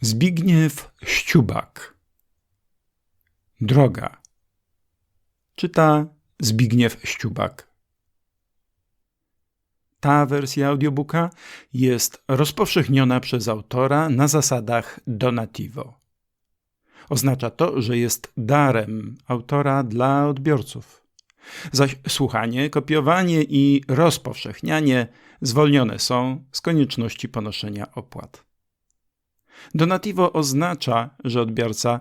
Zbigniew Ściubak Droga Czyta Zbigniew Ściubak Ta wersja audiobooka jest rozpowszechniona przez autora na zasadach donativo. Oznacza to, że jest darem autora dla odbiorców. Zaś słuchanie, kopiowanie i rozpowszechnianie zwolnione są z konieczności ponoszenia opłat. Donativo oznacza, że odbiorca,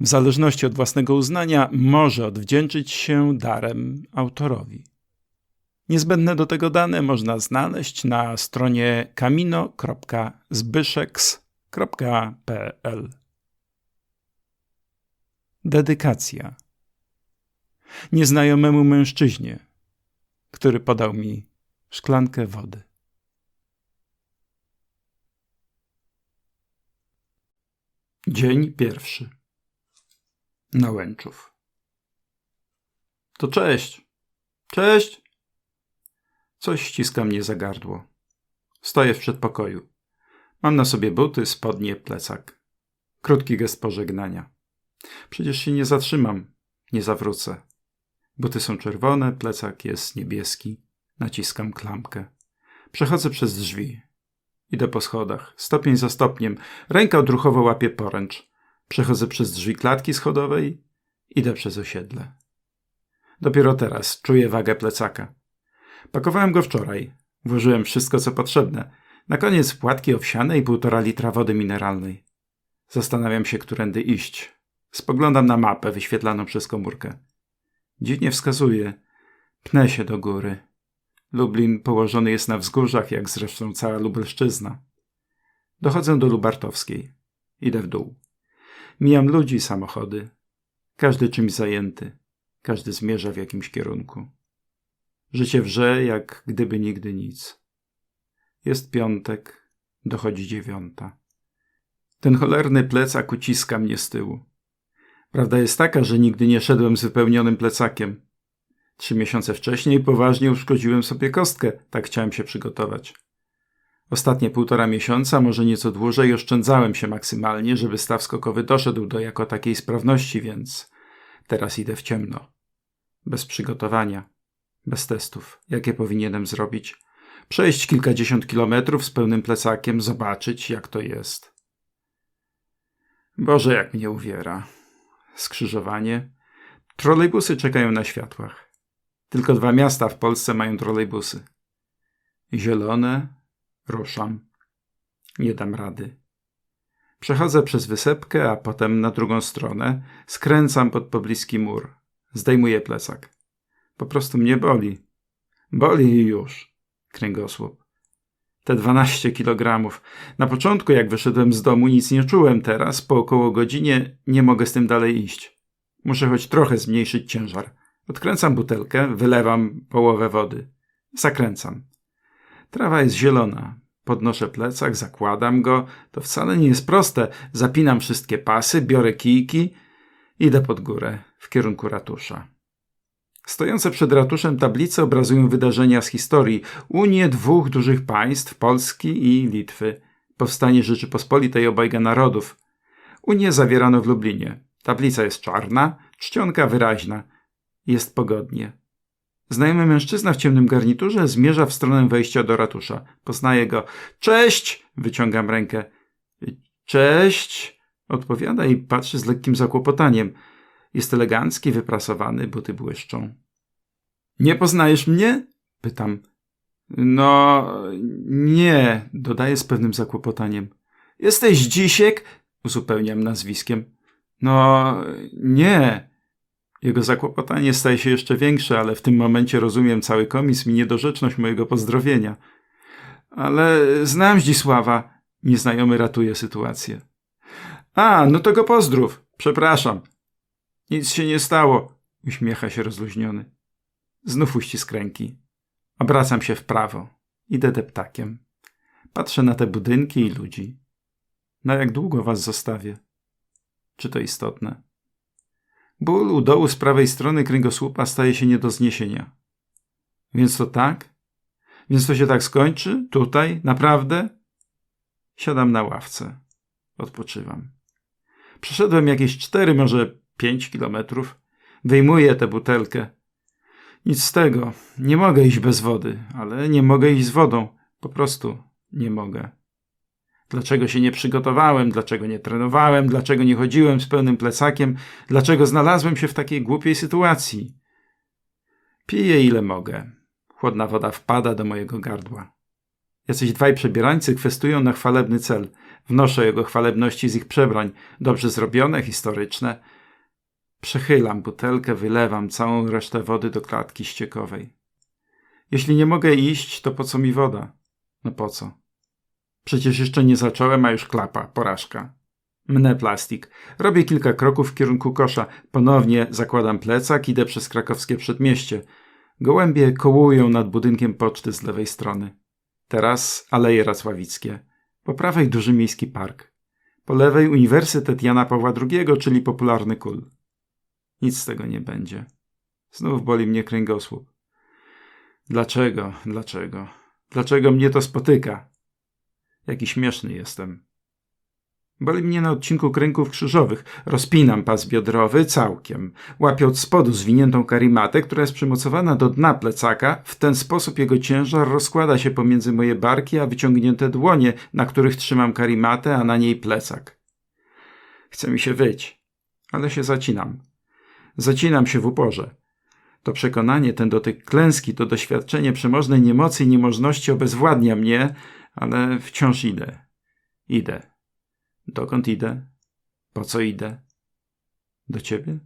w zależności od własnego uznania, może odwdzięczyć się darem autorowi. Niezbędne do tego dane można znaleźć na stronie kamino.zbyszeks.pl. Dedykacja nieznajomemu mężczyźnie, który podał mi szklankę wody. Dzień pierwszy. Nałęczów. To cześć. Cześć. Coś ściska mnie za gardło. Stoję w przedpokoju. Mam na sobie buty, spodnie, plecak. Krótki gest pożegnania. Przecież się nie zatrzymam, nie zawrócę. Buty są czerwone, plecak jest niebieski. Naciskam klamkę. Przechodzę przez drzwi. Idę po schodach, stopień za stopniem. Ręka odruchowo łapie poręcz. Przechodzę przez drzwi klatki schodowej. Idę przez osiedle. Dopiero teraz czuję wagę plecaka. Pakowałem go wczoraj. Włożyłem wszystko, co potrzebne. Na koniec płatki owsiane i półtora litra wody mineralnej. Zastanawiam się, którędy iść. Spoglądam na mapę wyświetlaną przez komórkę. Dziwnie wskazuje. Pnę się do góry. Lublin położony jest na wzgórzach, jak zresztą cała Lubelszczyzna. Dochodzę do Lubartowskiej. Idę w dół. Mijam ludzi, samochody. Każdy czymś zajęty. Każdy zmierza w jakimś kierunku. Życie wrze, jak gdyby nigdy nic. Jest piątek, dochodzi dziewiąta. Ten cholerny plecak uciska mnie z tyłu. Prawda jest taka, że nigdy nie szedłem z wypełnionym plecakiem. Trzy miesiące wcześniej poważnie uszkodziłem sobie kostkę, tak chciałem się przygotować. Ostatnie półtora miesiąca, może nieco dłużej, oszczędzałem się maksymalnie, żeby staw skokowy doszedł do jako takiej sprawności, więc teraz idę w ciemno. Bez przygotowania, bez testów. Jakie powinienem zrobić? Przejść kilkadziesiąt kilometrów z pełnym plecakiem, zobaczyć, jak to jest. Boże, jak mnie uwiera. Skrzyżowanie. Trolejbusy czekają na światłach. Tylko dwa miasta w Polsce mają trolejbusy. Zielone, ruszam. Nie dam rady. Przechodzę przez wysepkę, a potem na drugą stronę, skręcam pod pobliski mur. Zdejmuję plecak. Po prostu mnie boli. Boli i już. Kręgosłup. Te dwanaście kilogramów. Na początku, jak wyszedłem z domu, nic nie czułem. Teraz, po około godzinie, nie mogę z tym dalej iść. Muszę choć trochę zmniejszyć ciężar. Odkręcam butelkę, wylewam połowę wody. Zakręcam. Trawa jest zielona. Podnoszę plecak, zakładam go. To wcale nie jest proste. Zapinam wszystkie pasy, biorę kijki. Idę pod górę, w kierunku ratusza. Stojące przed ratuszem tablice obrazują wydarzenia z historii. Unię dwóch dużych państw, Polski i Litwy. Powstanie Rzeczypospolitej obojga narodów. Unię zawierano w Lublinie. Tablica jest czarna, czcionka wyraźna – jest pogodnie. Znajomy mężczyzna w ciemnym garniturze zmierza w stronę wejścia do ratusza. Poznaje go. Cześć! Wyciągam rękę. Cześć! Odpowiada i patrzy z lekkim zakłopotaniem. Jest elegancki, wyprasowany, buty błyszczą. Nie poznajesz mnie? Pytam. No, nie, dodaje z pewnym zakłopotaniem. Jesteś Dzisiek? Uzupełniam nazwiskiem. No, nie. Jego zakłopotanie staje się jeszcze większe, ale w tym momencie rozumiem cały komizm i niedorzeczność mojego pozdrowienia. Ale znam Zdzisława. Nieznajomy ratuje sytuację. A, no to go pozdrów. Przepraszam. Nic się nie stało. Uśmiecha się rozluźniony. Znów uścisk ręki. Obracam się w prawo. Idę deptakiem. Patrzę na te budynki i ludzi. Na jak długo was zostawię? Czy to istotne? Ból u dołu z prawej strony kręgosłupa staje się nie do zniesienia. Więc to tak? Więc to się tak skończy? Tutaj? Naprawdę? Siadam na ławce. Odpoczywam. Przeszedłem jakieś cztery, może pięć kilometrów. Wyjmuję tę butelkę. Nic z tego. Nie mogę iść bez wody, ale nie mogę iść z wodą. Po prostu nie mogę. Dlaczego się nie przygotowałem, dlaczego nie trenowałem, dlaczego nie chodziłem z pełnym plecakiem, dlaczego znalazłem się w takiej głupiej sytuacji. Piję ile mogę. Chłodna woda wpada do mojego gardła. Jacyś dwaj przebierańcy kwestują na chwalebny cel. Wnoszę jego chwalebności z ich przebrań, dobrze zrobione, historyczne. Przechylam butelkę, wylewam całą resztę wody do klatki ściekowej. Jeśli nie mogę iść, to po co mi woda? No po co? Przecież jeszcze nie zacząłem, a już klapa, porażka. Mnę plastik. Robię kilka kroków w kierunku kosza. Ponownie zakładam plecak, idę przez krakowskie przedmieście. Gołębie kołują nad budynkiem poczty z lewej strony. Teraz Aleje Racławickie. Po prawej duży miejski park. Po lewej Uniwersytet Jana Pawła II, czyli popularny kul. Nic z tego nie będzie. Znów boli mnie kręgosłup. Dlaczego, dlaczego? Dlaczego mnie to spotyka? Jaki śmieszny jestem. Boli mnie na odcinku kręgów krzyżowych. Rozpinam pas biodrowy całkiem. Łapię od spodu zwiniętą karimatę, która jest przymocowana do dna plecaka. W ten sposób jego ciężar rozkłada się pomiędzy moje barki, a wyciągnięte dłonie, na których trzymam karimatę, a na niej plecak. Chce mi się wyć, ale się zacinam. Zacinam się w uporze. To przekonanie, ten dotyk klęski, to doświadczenie przemożnej niemocy i niemożności obezwładnia mnie, ale wciąż idę. Idę. Dokąd idę? Po co idę? Do ciebie?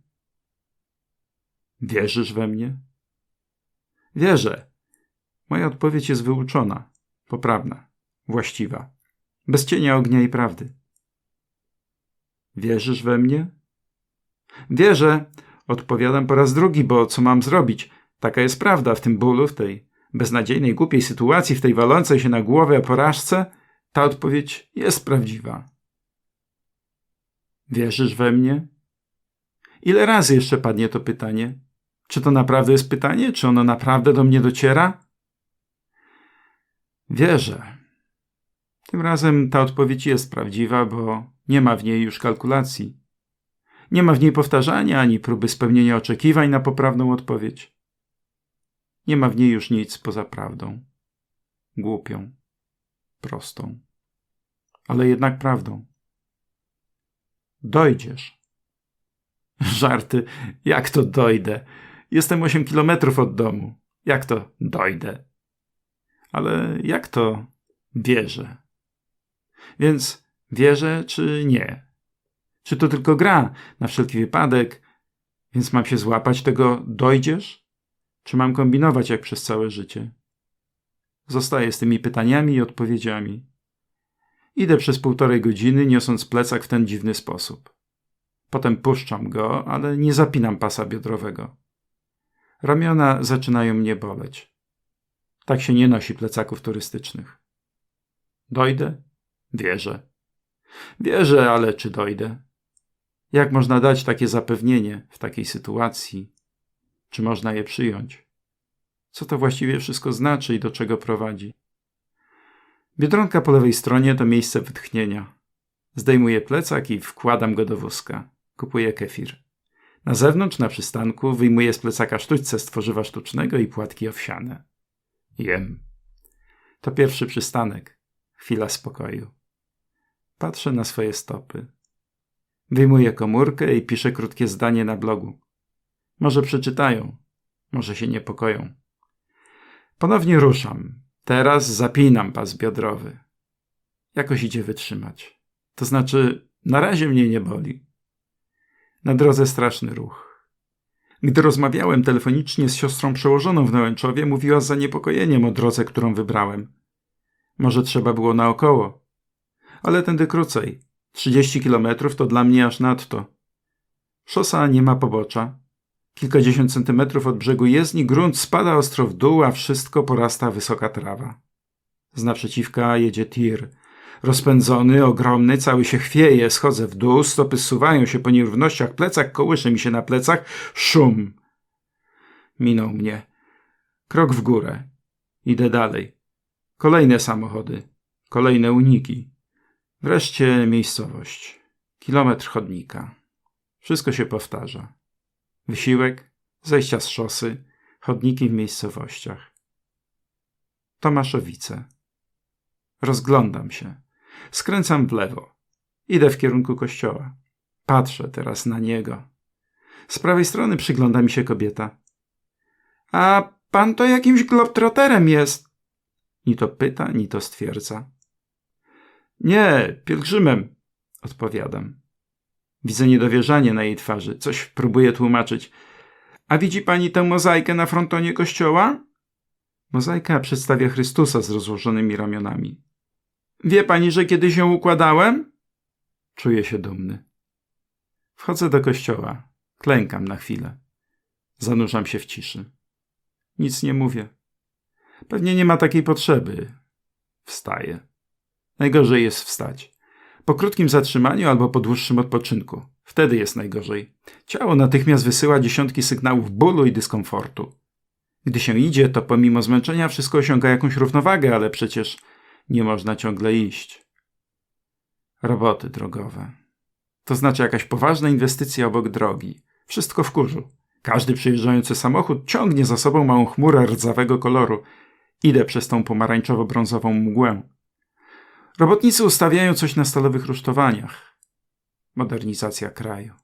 Wierzysz we mnie? Wierzę. Moja odpowiedź jest wyuczona, poprawna, właściwa, bez cienia ognia i prawdy. Wierzysz we mnie? Wierzę, odpowiadam po raz drugi, bo co mam zrobić? Taka jest prawda w tym bólu, w tej beznadziejnej, głupiej sytuacji, w tej walącej się na głowę porażce. Ta odpowiedź jest prawdziwa. Wierzysz we mnie? Ile razy jeszcze padnie to pytanie? Czy to naprawdę jest pytanie? Czy ono naprawdę do mnie dociera? Wierzę. Tym razem ta odpowiedź jest prawdziwa, bo nie ma w niej już kalkulacji. Nie ma w niej powtarzania ani próby spełnienia oczekiwań na poprawną odpowiedź. Nie ma w niej już nic poza prawdą. Głupią, prostą, ale jednak prawdą. Dojdziesz. Żarty. Jak to dojdę? Jestem 8 kilometrów od domu. Jak to dojdę? Ale jak to wierzę? Więc wierzę czy nie? Czy to tylko gra na wszelki wypadek, więc mam się złapać tego dojdziesz? Czy mam kombinować jak przez całe życie? Zostaję z tymi pytaniami i odpowiedziami. Idę przez półtorej godziny, niosąc plecak w ten dziwny sposób. Potem puszczam go, ale nie zapinam pasa biodrowego. Ramiona zaczynają mnie boleć. Tak się nie nosi plecaków turystycznych. Dojdę? Wierzę. Wierzę, ale czy dojdę? Jak można dać takie zapewnienie w takiej sytuacji? Czy można je przyjąć? Co to właściwie wszystko znaczy i do czego prowadzi? Biedronka po lewej stronie to miejsce wytchnienia. Zdejmuję plecak i wkładam go do wózka. Kupuję kefir. Na zewnątrz, na przystanku, wyjmuję z plecaka sztućce z tworzywa sztucznego i płatki owsiane. Jem. To pierwszy przystanek. Chwila spokoju. Patrzę na swoje stopy. Wyjmuję komórkę i piszę krótkie zdanie na blogu. Może przeczytają, może się niepokoją. Ponownie ruszam. Teraz zapinam pas biodrowy. Jakoś idzie wytrzymać. To znaczy, na razie mnie nie boli. Na drodze straszny ruch. Gdy rozmawiałem telefonicznie z siostrą przełożoną w Nałęczowie, mówiła z zaniepokojeniem o drodze, którą wybrałem. Może trzeba było naokoło. Ale tędy krócej. 30 kilometrów to dla mnie aż nadto. Szosa nie ma pobocza. Kilkadziesiąt centymetrów od brzegu jezdni grunt spada ostro w dół, a wszystko porasta wysoka trawa. Z naprzeciwka jedzie tir. Rozpędzony, ogromny, cały się chwieje, schodzę w dół, stopy zsuwają się po nierównościach, plecak kołysze mi się na plecach, szum. Minął mnie. Krok w górę. Idę dalej. Kolejne samochody. Kolejne uniki. Wreszcie miejscowość. Kilometr chodnika. Wszystko się powtarza. Wysiłek, zejścia z szosy, chodniki w miejscowościach. Tomaszowice. Rozglądam się. Skręcam w lewo. Idę w kierunku kościoła. Patrzę teraz na niego. Z prawej strony przygląda mi się kobieta. A pan to jakimś globtroterem jest. Ni to pyta, ni to stwierdza. Nie, pielgrzymem, odpowiadam. Widzę niedowierzanie na jej twarzy. Coś próbuję tłumaczyć. A widzi pani tę mozaikę na frontonie kościoła? Mozaika przedstawia Chrystusa z rozłożonymi ramionami. Wie pani, że kiedyś ją układałem? Czuję się dumny. Wchodzę do kościoła. Klękam na chwilę. Zanurzam się w ciszy. Nic nie mówię. Pewnie nie ma takiej potrzeby. Wstaję. Najgorzej jest wstać. Po krótkim zatrzymaniu albo po dłuższym odpoczynku. Wtedy jest najgorzej. Ciało natychmiast wysyła dziesiątki sygnałów bólu i dyskomfortu. Gdy się idzie, to pomimo zmęczenia wszystko osiąga jakąś równowagę, ale przecież nie można ciągle iść. Roboty drogowe. To znaczy jakaś poważna inwestycja obok drogi. Wszystko w kurzu. Każdy przyjeżdżający samochód ciągnie za sobą małą chmurę rdzawego koloru. Idę przez tą pomarańczowo-brązową mgłę. Robotnicy ustawiają coś na stalowych rusztowaniach. Modernizacja kraju.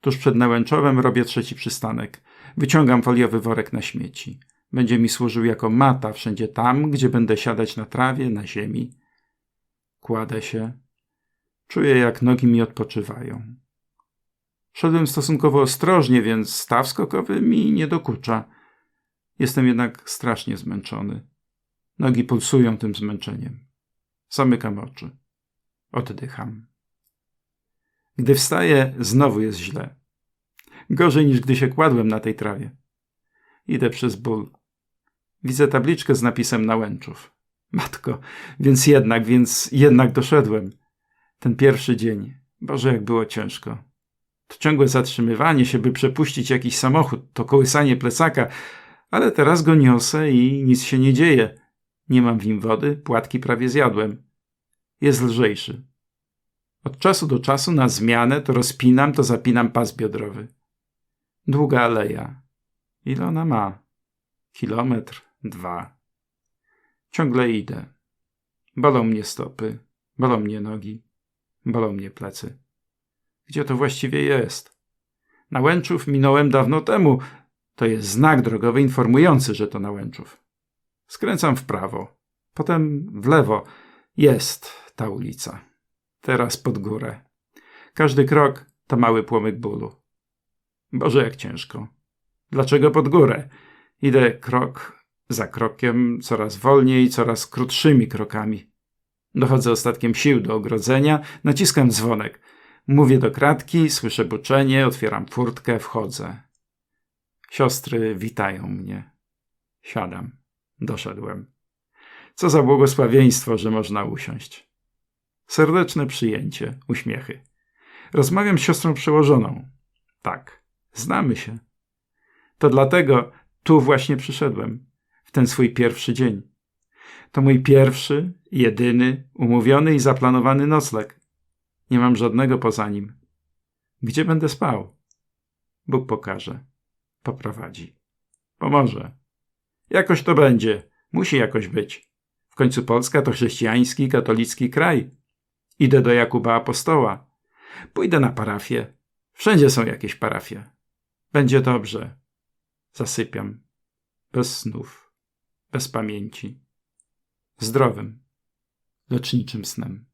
Tuż przed Nałęczowem robię trzeci przystanek. Wyciągam foliowy worek na śmieci. Będzie mi służył jako mata wszędzie tam, gdzie będę siadać na trawie, na ziemi. Kładę się. Czuję, jak nogi mi odpoczywają. Szedłem stosunkowo ostrożnie, więc staw skokowy mi nie dokucza. Jestem jednak strasznie zmęczony. Nogi pulsują tym zmęczeniem. Zamykam oczy. Oddycham. Gdy wstaję, znowu jest źle. Gorzej niż gdy się kładłem na tej trawie. Idę przez ból. Widzę tabliczkę z napisem Nałęczów. Matko, więc jednak, więc jednak doszedłem. Ten pierwszy dzień. Boże, jak było ciężko. To ciągłe zatrzymywanie się, by przepuścić jakiś samochód, to kołysanie plecaka, ale teraz go niosę i nic się nie dzieje. Nie mam w nim wody, płatki prawie zjadłem. Jest lżejszy. Od czasu do czasu na zmianę to rozpinam, to zapinam pas biodrowy. Długa aleja. Ile ona ma? Kilometr, dwa. Ciągle idę. Bolą mnie stopy, bolą mnie nogi, bolą mnie plecy. Gdzie to właściwie jest? Nałęczów minąłem dawno temu. To jest znak drogowy informujący, że to Nałęczów. Skręcam w prawo, potem w lewo. Jest ta ulica. Teraz pod górę. Każdy krok to mały płomyk bólu. Boże, jak ciężko. Dlaczego pod górę? Idę krok za krokiem, coraz wolniej, coraz krótszymi krokami. Dochodzę ostatkiem sił do ogrodzenia, naciskam dzwonek. Mówię do kratki, słyszę buczenie, otwieram furtkę, wchodzę. Siostry witają mnie. Siadam. Doszedłem. Co za błogosławieństwo, że można usiąść. Serdeczne przyjęcie, uśmiechy. Rozmawiam z siostrą przełożoną. Tak, znamy się. To dlatego tu właśnie przyszedłem, w ten swój pierwszy dzień. To mój pierwszy, jedyny, umówiony i zaplanowany nocleg. Nie mam żadnego poza nim. Gdzie będę spał? Bóg pokaże, poprowadzi, pomoże. Jakoś to będzie, musi jakoś być. W końcu Polska to chrześcijański, katolicki kraj. Idę do Jakuba Apostoła. Pójdę na parafię. Wszędzie są jakieś parafie. Będzie dobrze. Zasypiam. Bez snów. Bez pamięci. Zdrowym. Leczniczym snem.